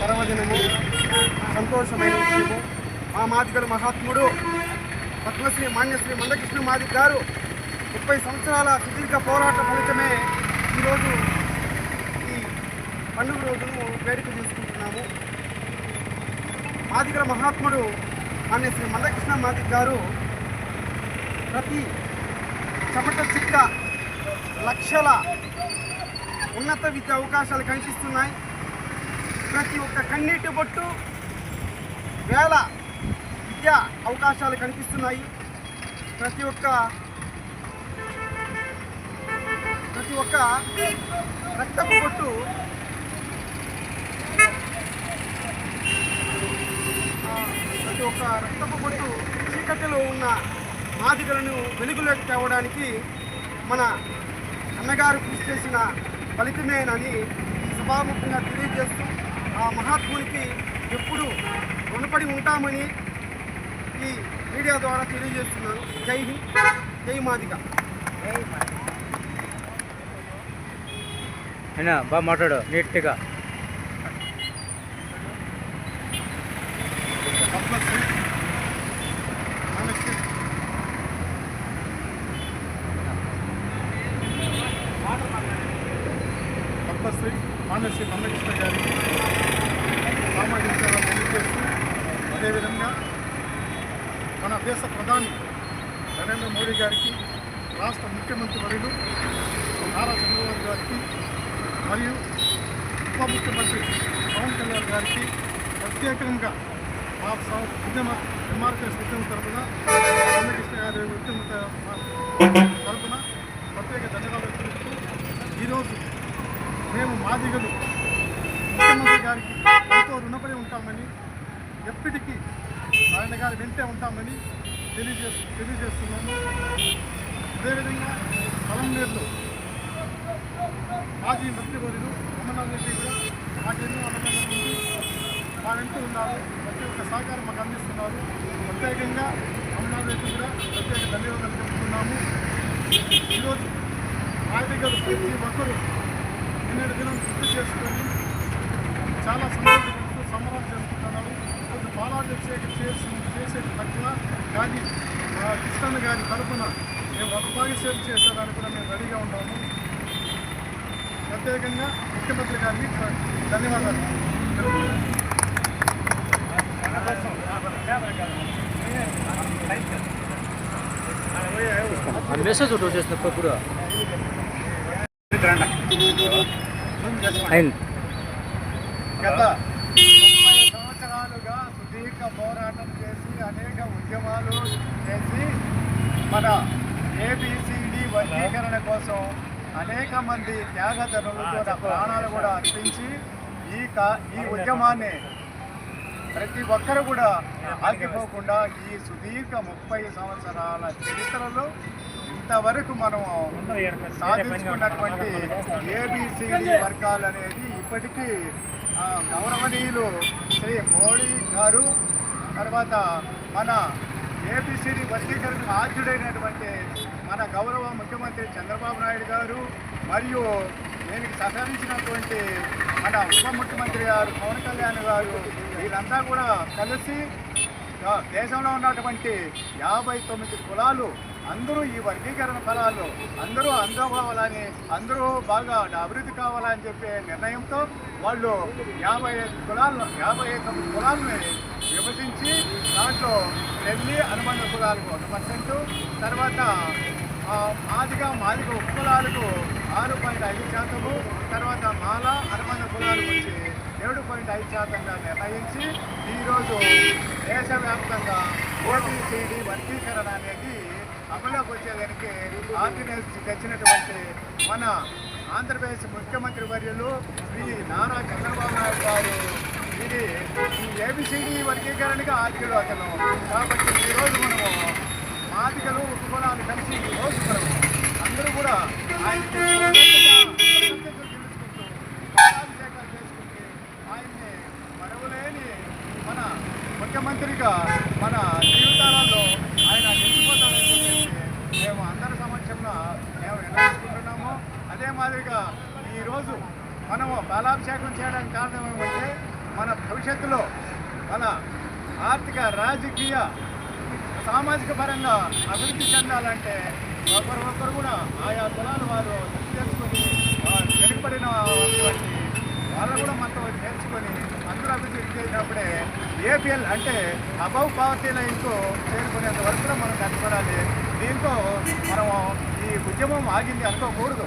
పర్వదినము సంతోషమైన విషయము మా మాదిగడు మహాత్ముడు పద్మశ్రీ మాన్యశ్రీ మందకృష్ణ మాదిగ గారు ముప్పై సంవత్సరాల సుదీర్ఘ పోరాట ఫలితమే ఈరోజు ఈ పండుగ రోజును వేడుక చేసుకుంటున్నాము. మాదిగల మహాత్ముడు మాన్యశ్రీ మందకృష్ణ మాదిగ గారు ప్రతి చెమట చిక్క లక్షల ఉన్నత విద్య అవకాశాలు కనిపిస్తున్నాయి ప్రతి ఒక్క కన్నీటి బొట్టు వేల విద్యా అవకాశాలు కనిపిస్తున్నాయి. ప్రతి ఒక్క ప్రతి ఒక్క రక్తపు బొట్టు ప్రతి ఒక్క రక్తపు బొట్టు చీకటిలో ఉన్న మాదిగలను వెలుగులోకి తేవడానికి మన అన్నగారు కృషి చేసిన ఫలితమేనని సభాముఖంగా తెలియజేస్తూ ఆ మహాత్మునికి ఎప్పుడు రుణపడి ఉంటామని ఈ మీడియా ద్వారా తెలియజేస్తున్నాను జై హింద్ జై మాదిగ అయినా బాగా మాట్లాడు నీట్గా పద్మశ్రీ మానశ్రీ పద్మశ్రీ మానశ్రీ మందకృష్ణ తెలియజేస్తూ అదేవిధంగా మన దేశ ప్రధాని నరేంద్ర మోడీ గారికి రాష్ట్ర ముఖ్యమంత్రి వర్యులు నారా చంద్రబాబు గారికి మరియు ఉప ముఖ్యమంత్రి పవన్ కళ్యాణ్ గారికి ప్రత్యేకంగా మా ఉద్యమ ఎంఆర్పిఎస్ ఉద్యమ తరఫున రామకృష్ణ గారి ఉద్యమ త- తరఫున ప్రత్యేక ధన్యవాదాలు తెలుపుతూ ఈరోజు మేము మాదిగలు ముఖ్యమంత్రి గారికి ఎంతో రుణపడి ఉంటామని ఎప్పటికీ ఆయన గారు వెంటే ఉంటామని తెలియజేస్తు తెలియజేస్తున్నాము. అదేవిధంగా పొలంనేరులో మాజీ మంత్రివర్యులు అమర్నాథ్ రెడ్డి కూడా మాకెన్నో అనుబంధం ఉంది. మా వెంట ఉన్నారు. ప్రతి ఒక్క సహకారం మాకు అందిస్తున్నారు. ప్రత్యేకంగా అమర్నాథ్ రెడ్డి కూడా ప్రత్యేక ధన్యవాదాలు చెప్తున్నాము ఈరోజు నాయకులు ప్రతి ఒక్కరూ నిన్నటి దినం గుర్తు చేసుకొని చాలా సంతోషం బాలాభిషేకం చేసి చేసే పట్ల కానీ మా కృష్ణన్న గారి తరఫున మేము రక్తభాగి సేవ చేసేదానికి కూడా మేము రెడీగా ఉన్నాము. ప్రత్యేకంగా ముఖ్యమంత్రి గారికి ధన్యవాదాలు. మెసేజ్ ఒకటి అయింది. గత ముప్పై సంవత్సరాలుగా సుదీర్ఘ పోరాటం చేసి అనేక ఉద్యమాలు చేసి మన ఏబిసిడి వర్గీకరణ కోసం అనేక మంది త్యాగధనులు కూడా ప్రాణాలు కూడా అర్పించి ఈ కా ఈ ఉద్యమాన్ని ప్రతి ఒక్కరు కూడా ఆగిపోకుండా ఈ సుదీర్ఘ ముప్పై సంవత్సరాల చరిత్రలో ఇంతవరకు మనం సాధించుకున్నటువంటి ఏబిసిడి వర్గాలు అనేది ఇప్పటికీ గౌరవనీయులు శ్రీ మోడీ గారు తర్వాత మన ఏబిసిడి వర్గీకరణ ఆద్యుడైనటువంటి మన గౌరవ ముఖ్యమంత్రి చంద్రబాబు నాయుడు గారు మరియు దీనికి సహకరించినటువంటి మన ఉప ముఖ్యమంత్రి గారు పవన్ కళ్యాణ్ గారు వీరంతా కూడా కలిసి దేశంలో ఉన్నటువంటి యాభై తొమ్మిది కులాలు అందరూ ఈ వర్గీకరణ ఫలాలు అందరూ అందుకోవాలని అందరూ బాగా అభివృద్ధి కావాలని చెప్పే నిర్ణయంతో వాళ్ళు యాభై ఐదు కులాలను యాభై ఐదు తొమ్మిది కులాలని విభజించి దాంట్లో పెళ్ళి అనుబంధ కులాలకు ఒక పర్సెంట్ తర్వాత మాదిగా మాదిగ మాదిగ ఉపకులాలకు ఆరు పాయింట్ ఐదు శాతము తర్వాత మాల అనుబంధ కులాలకు వచ్చి ఏడు పాయింట్ ఐదు శాతంగా నిర్ణయించి ఈరోజు దేశవ్యాప్తంగా ఓటీసీడీ వర్గీకరణ అనేది అమలులోకి వచ్చేదానికి ఆర్డినెన్స్ తెచ్చినటువంటి మన ఆంధ్రప్రదేశ్ ముఖ్యమంత్రి వర్యులు శ్రీ నారా చంద్రబాబు నాయుడు గారు. ఇది ఈ ఏబిసిడి వర్గీకరణగా ఆర్థికలు అతను కాబట్టి ఈరోజు మనము మాదిగలు ఉపకులాలు కలిసి ఈరోజు మనము అందరూ కూడా ఆయన ముఖ్యమంత్రిగా మన జీవితాలలో ఆయన నిలిచిపోతారని చెప్పేసి మేము అందరి సమక్షంలో మేము నిర్ణయించుకుంటున్నాము. అదే మాదిరిగా ఈరోజు మనము బలాభిషేకం చేయడానికి కారణం ఏమంటే మన భవిష్యత్తులో మన ఆర్థిక రాజకీయ సామాజిక పరంగా అభివృద్ధి చెందాలంటే ఒకరు ఒకరు కూడా ఆయా కులాల వారు తెలుసుకొని వెనుకబడిన వంటి వాళ్ళు కూడా మనతో నేర్చుకొని అందరూ అభివృద్ధి చేసినప్పుడే ఏపీఎల్ అంటే అబౌవ్ పావర్టీ లైన్కు చేరుకునేంత వరకు కూడా మనం కష్టపడాలి దీంతో మనం ఈ ఉద్యమం ఆగింది అనుకోకూడదు.